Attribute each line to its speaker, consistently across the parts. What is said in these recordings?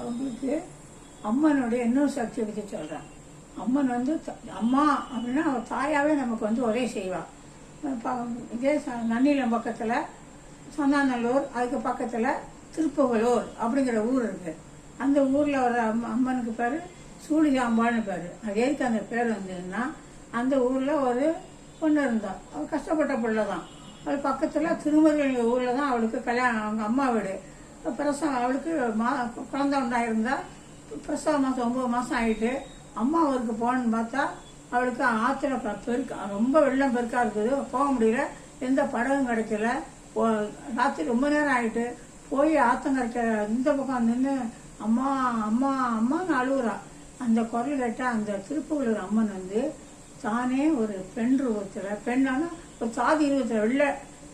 Speaker 1: அவங்களுக்கு அம்மனுடைய இன்னொரு சக்தி பற்றி சொல்கிறான் அம்மன் வந்து அம்மா அப்படின்னா அவள் தாயாகவே நமக்கு வந்து ஒரே செய்வாள் இதே நன்னிலம் பக்கத்தில் சந்தாநல்லூர் அதுக்கு பக்கத்தில் திருப்புகலூர் அப்படிங்கிற ஊர் இருக்கு. அந்த ஊரில் வர அம்ம அம்மனுக்கு பேர் சூழிகாம்பாள்னு பேர். அது எதுக்கு அந்த பேர் வந்ததுன்னா அந்த ஊரில் ஒரு பொண்ணு இருந்தாள் அவள் கஷ்டப்பட்ட பிள்ளை தான் அவள் பக்கத்தில் திருமதி ஊரில் தான் அவளுக்கு கல்யாணம் அவங்க அம்மா வீடு. பிரசவம் அவளுக்கு மா குழந்த உண்டாயிருந்தா பிரசவ மாதம் ஒம்பது மாதம் ஆகிட்டு அம்மா ஊருக்கு போகணுன்னு பார்த்தா அவளுக்கு ஆற்றுல பெருக்கா ரொம்ப வெள்ளம் பெருக்காக இருக்குது. போக முடியல. எந்த படகும் கிடைக்கல. ராத்திரி ரொம்ப நேரம் ஆகிட்டு போய் ஆத்தங்கரைக்க இந்த பக்கம் நின்று அம்மா அம்மா அம்மான்னு அழுகுறா. அந்த குரல் கேட்டால் அந்த திருப்புகளூர் அம்மன் வந்து தானே ஒரு பெண் ரூபத்தில் பெண்ணானா ஒரு சாதி ரூபத்தில் வெள்ளை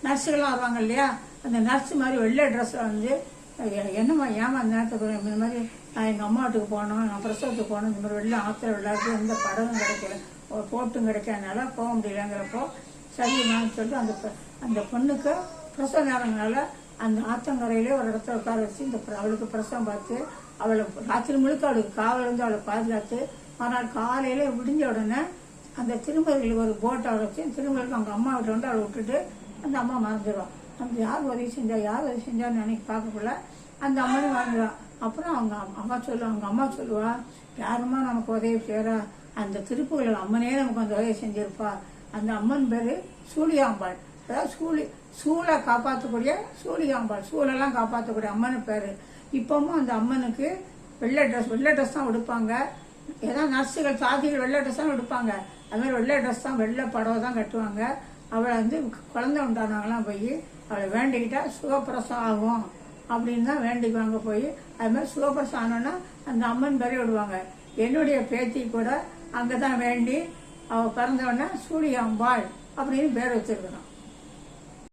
Speaker 1: நர்ஸுகள்லாம் வருவாங்க இல்லையா? அந்த நர்ஸ் மாதிரி வெள்ளை ட்ரெஸ்ஸை வந்து என்னம்மா ஏமா அந்த நேரத்துக்கு இந்த மாதிரி நான் எங்கள் அம்மா வீட்டுக்கு போனோம் நான் பிரசவத்துக்கு போனோம் இந்த மாதிரி வெளில ஆத்திரம் விளையாட்டு எந்த படமும் கிடைக்கல. ஒரு போட்டும் கிடைக்காதனால போக முடியலங்கிறப்போ சரிம்மான்னு சொல்லிட்டு அந்த அந்த பொண்ணுக்கு பிரசவ நேரங்களால அந்த ஆத்தங்கரையிலே ஒரு இடத்துல உட்கார வச்சு இந்த அவளுக்கு பிரசவம் பார்த்து அவளை ராத்திரி முழுக்க அவளுக்கு காவல் இருந்து அவளை பாதுகாத்து ஆனால் காலையில விடிஞ்ச உடனே அந்த திருமதிகளுக்கு ஒரு போட்டை வச்சு திருமதிக்கு அவங்க அம்மா வீட்டை வந்து அவளை விட்டுட்டு அந்த அம்மா மறந்துடுவான் நமக்கு யார் உதவி செஞ்சா யார் உதவி செஞ்சான்னு நினைக்க பார்க்கக்குள்ள அந்த அம்மனும் மறந்துடுவான் அப்புறம் அவங்க அம்மா சொல்லுவா அவங்க அம்மா சொல்லுவா யாருமா நமக்கு உதவி செய்யறா? அந்த திருப்புகள் அம்மனே நமக்கு அந்த உதவி செஞ்சிருப்பா. அந்த அம்மன் பேரு சூழியாம்பாள். அதாவது சூழி சூளை காப்பாற்றக்கூடிய சூழியாம்பாள். சூழெல்லாம் காப்பாற்றக்கூடிய அம்மன் பேரு. இப்பவும் அந்த அம்மனுக்கு வெள்ளை ட்ரெஸ் வெள்ளை ட்ரெஸ் தான் உடுப்பாங்க. ஏதாவது நர்ஸுகள் சாதிகள் வெள்ளை ட்ரெஸ் தான் உடுப்பாங்க. அது மாதிரி வெள்ளை ட்ரெஸ் தான் வெள்ளை படவை தான் கட்டுவாங்க. அவளை வந்து குழந்தை உண்டானவங்களாம் போய் அவளை வேண்டிக்கிட்டா சுகப்பிரசவம் ஆகும் அப்படின்னு தான் வேண்டிக்குவாங்க போய். அது மாதிரி சுகப்பிரசவம் ஆனோன்னா அந்த அம்மன் பெரிய விடுவாங்க. என்னுடைய பேத்தி கூட அங்கே தான் வேண்டி அவள் பிறந்தவொடனே சூழியாம்பாள் அப்படின்னு பேர் வச்சிருக்கிறோம்